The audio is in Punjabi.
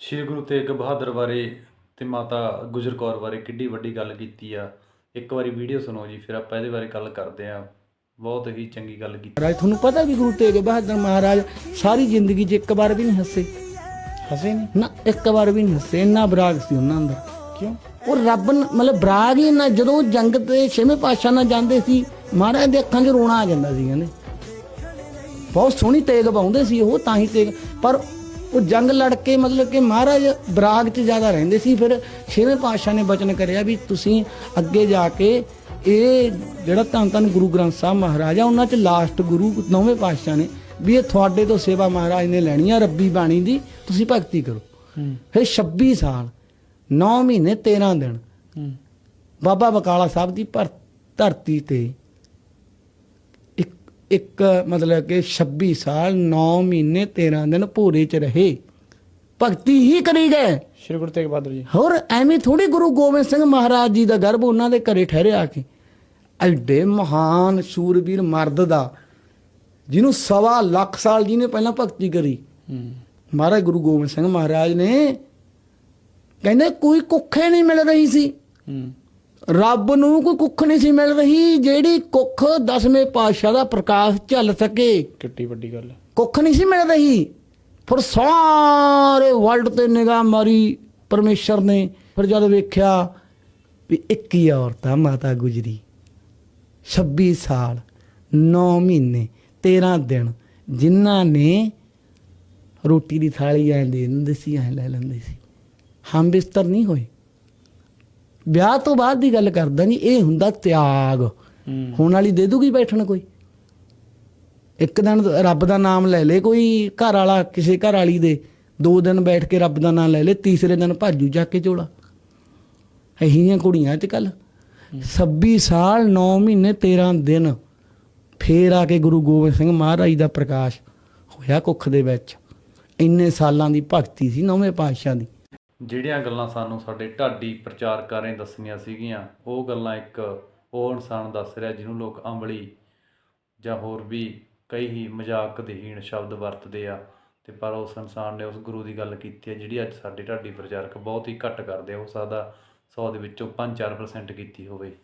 ਸ਼੍ਰੀ ਗੁਰੂ ਤੇਗ ਬਹਾਦਰ ਬਾਰੇ ਤੇ ਮਾਤਾ ਗੁਜਰ ਕੌਰ ਬਾਰੇ ਕਿੱਡੀ ਵੱਡੀ ਗੱਲ ਕੀਤੀ ਆ। ਇੱਕ ਵਾਰੀ ਵੀਡੀਓ ਸੁਣੋ ਜੀ ਫਿਰ ਆਪਾਂ ਇਹਦੇ ਬਾਰੇ ਗੱਲ ਕਰਦੇ ਆ ਬਹੁਤ ਹੀ ਚੰਗੀ ਗੱਲ ਕੀਤੀ। ਮਹਾਰਾਜ ਤੁਹਾਨੂੰ ਪਤਾ ਵੀ ਗੁਰੂ ਤੇਗ ਬਹਾਦਰ ਮਹਾਰਾਜ ਸਾਰੀ ਜ਼ਿੰਦਗੀ 'ਚ ਇੱਕ ਵਾਰ ਵੀ ਨਹੀਂ ਹੱਸੇ? ਹਸੇ ਨਹੀਂ? ਨਾ ਇੱਕ ਵਾਰ ਵੀ ਨਹੀਂ ਹੱਸੇ। ਇੰਨਾ ਬਰਾਗ ਸੀ ਉਹਨਾਂ ਅੰਦਰ। ਕਿਉਂ? ਉਹ ਰੱਬ ਮਤਲਬ ਬਰਾਗ ਹੀ ਨਾ ਜਦੋਂ ਜੰਗ ਤੇ ਛੇਵੇਂ ਪਾਤਸ਼ਾਹ ਨਾਲ ਜਾਂਦੇ ਸੀ ਮਹਾਰਾਜ ਦੇ ਅੱਖਾਂ 'ਚ ਰੋਣਾ ਆ ਜਾਂਦਾ ਸੀ ਕਹਿੰਦੇ। ਬਹੁਤ ਸੋਹਣੀ ਤੇਗ ਪਾਉਂਦੇ ਸੀ ਉਹ ਤਾਂ ਹੀ ਤੇਗ ਪਰ ਉਹ ਜੰਗ ਲੜ ਕੇ ਮਤਲਬ ਕਿ ਮਹਾਰਾਜ ਬਰਾਗ 'ਚ ਜ਼ਿਆਦਾ ਰਹਿੰਦੇ ਸੀ। ਫਿਰ ਛੇਵੇਂ ਪਾਤਸ਼ਾਹ ਨੇ ਬਚਨ ਕਰਿਆ ਵੀ ਤੁਸੀਂ ਅੱਗੇ ਜਾ ਕੇ ਇਹ ਜਿਹੜਾ ਧੰਨ ਧੰਨ ਗੁਰੂ ਗ੍ਰੰਥ ਸਾਹਿਬ ਮਹਾਰਾਜ ਆ ਉਹਨਾਂ 'ਚ ਲਾਸਟ ਗੁਰੂ ਨੌਵੇਂ ਪਾਤਸ਼ਾਹ ਨੇ ਵੀ ਇਹ ਤੁਹਾਡੇ ਤੋਂ ਸੇਵਾ ਮਹਾਰਾਜ ਨੇ ਲੈਣੀ ਆ ਰੱਬੀ ਬਾਣੀ ਦੀ ਤੁਸੀਂ ਭਗਤੀ ਕਰੋ। ਫਿਰ 26 ਸਾਲ 9 ਮਹੀਨੇ 13 ਦਿਨ ਬਾਬਾ ਬਕਾਲਾ ਸਾਹਿਬ ਦੀ ਧਰਤੀ ਤੇ ਇੱਕ ਮਤਲਬ ਕਿ 26 ਸਾਲ 9 ਮਹੀਨੇ 13 ਦਿਨ ਭੂਰੇ ਚ ਰਹੇ। ਭਗਤੀ ਹੀ ਕਰੀ ਗਏ। ਸ਼੍ਰੀ ਗੁਰੂ ਤੇਗ ਬਹਾਦਰ ਜੀ। ਹੋਰ ਐਵੇਂ ਥੋੜੀ ਗੁਰੂ ਗੋਬਿੰਦ ਸਿੰਘ ਮਹਾਰਾਜ ਜੀ ਦਾ ਗਰਭ ਉਹਨਾਂ ਦੇ ਘਰੇ ਠਹਿਰੇ ਆ ਕੇ ਐਡੇ ਮਹਾਨ ਸ਼ੂਰਵੀਰ ਮਰਦ ਦਾ ਜਿਹਨੂੰ ਸਵਾ ਲੱਖ ਸਾਲ ਜੀ ਨੇ ਪਹਿਲਾਂ ਭਗਤੀ ਕਰੀ। ਮਹਾਰਾਜ ਗੁਰੂ ਗੋਬਿੰਦ ਸਿੰਘ ਮਹਾਰਾਜ ਨੇ ਕਹਿੰਦੇ ਕੋਈ ਕੁੱਖੇ ਨਹੀਂ ਮਿਲ ਰਹੀ ਸੀ। ਰੱਬ ਨੂੰ ਕੋਈ ਕੁੱਖ ਨਹੀਂ ਸੀ ਮਿਲ ਰਹੀ ਜਿਹੜੀ ਕੁੱਖ ਦਸਵੇਂ ਪਾਤਸ਼ਾਹ ਦਾ ਪ੍ਰਕਾਸ਼ ਝੱਲ ਸਕੇ। ਕਿੱਡੀ ਵੱਡੀ ਗੱਲ ਕੁੱਖ ਨਹੀਂ ਸੀ ਮਿਲ ਰਹੀ। ਫਿਰ ਸਾਰੇ ਵਰਲਡ ਤੇ ਨਿਗਾਹ ਮਾਰੀ ਪਰਮੇਸ਼ਰ ਨੇ। ਫਿਰ ਜਦ ਵੇਖਿਆ ਵੀ ਇੱਕ ਹੀ ਔਰਤ ਆ ਮਾਤਾ ਗੁਜਰੀ। 26 ਸਾਲ 9 ਮਹੀਨੇ 13 ਦਿਨ ਜਿਨ੍ਹਾਂ ਨੇ ਰੋਟੀ ਦੀ ਥਾਲੀ ਐਂ ਦੇ ਦਿੰਦੇ ਸੀ ਐਂ ਲੈ ਲੈਂਦੇ ਸੀ। ਹਮ ਬਿਸਤਰ ਨਹੀਂ ਹੋਏ। ਵਿਆਹ ਤੋਂ ਬਾਅਦ ਦੀ ਗੱਲ ਕਰਦਾ ਨਹੀਂ ਇਹ ਹੁੰਦਾ ਤਿਆਗ। ਹੁਣ ਵਾਲੀ ਦੇ ਦੂਗੀ ਬੈਠਣ ਕੋਈ? ਇੱਕ ਦਿਨ ਰੱਬ ਦਾ ਨਾਮ ਲੈ ਲੇ ਕੋਈ ਘਰ ਵਾਲਾ ਕਿਸੇ ਘਰ ਵਾਲੀ ਦੇ ਦੋ ਦਿਨ ਬੈਠ ਕੇ ਰੱਬ ਦਾ ਨਾਮ ਲੈ ਲੇ ਤੀਸਰੇ ਦਿਨ ਭਾਜੂ ਜਾ ਕੇ ਝੋਲਾ ਅਹੀਆਂ ਕੁੜੀਆਂ ਅੱਜ ਕੱਲ 26 ਸਾਲ 9 ਮਹੀਨੇ 13 ਦਿਨ ਫੇਰ ਆ ਕੇ ਗੁਰੂ ਗੋਬਿੰਦ ਸਿੰਘ ਮਹਾਰਾਜ ਦਾ ਪ੍ਰਕਾਸ਼ ਹੋਇਆ ਕੁੱਖ ਦੇ ਵਿੱਚ। ਇੰਨੇ ਸਾਲਾਂ ਦੀ ਭਗਤੀ ਸੀ ਨੌਵੇਂ ਪਾਤਸ਼ਾਹ ਦੀ। ਜਿਹੜੀਆਂ ਗੱਲਾਂ ਸਾਨੂੰ ਸਾਡੇ ਢਾਡੀ ਪ੍ਰਚਾਰਕਾਂ ਨੇ ਦੱਸਣੀਆਂ ਸੀਗੀਆਂ, ਉਹ ਗੱਲਾਂ ਇੱਕ ਉਹ ਇਨਸਾਨ ਦੱਸ ਰਿਹਾ ਜਿਹਨੂੰ ਲੋਕ ਅੰਬਲੀ ਜਾਂ ਹੋਰ ਵੀ ਕਈ ਹੀ ਮਜ਼ਾਕ ਦੇਹੀਣ ਸ਼ਬਦ ਵਰਤਦੇ ਆ। ਤੇ ਪਰ ਉਸ ਇਨਸਾਨ ਨੇ ਉਸ ਗੁਰੂ ਦੀ ਗੱਲ ਕੀਤੀ ਹੈ, ਜਿਹੜੀ ਅੱਜ ਸਾਡੇ ਢਾਡੀ ਪ੍ਰਚਾਰਕ ਬਹੁਤ ਹੀ ਘੱਟ ਕਰਦੇ ਆ, ਹੋ ਸਕਦਾ 100 ਦੇ ਵਿੱਚੋਂ 5-4% ਕੀਤੀ ਹੋਵੇ।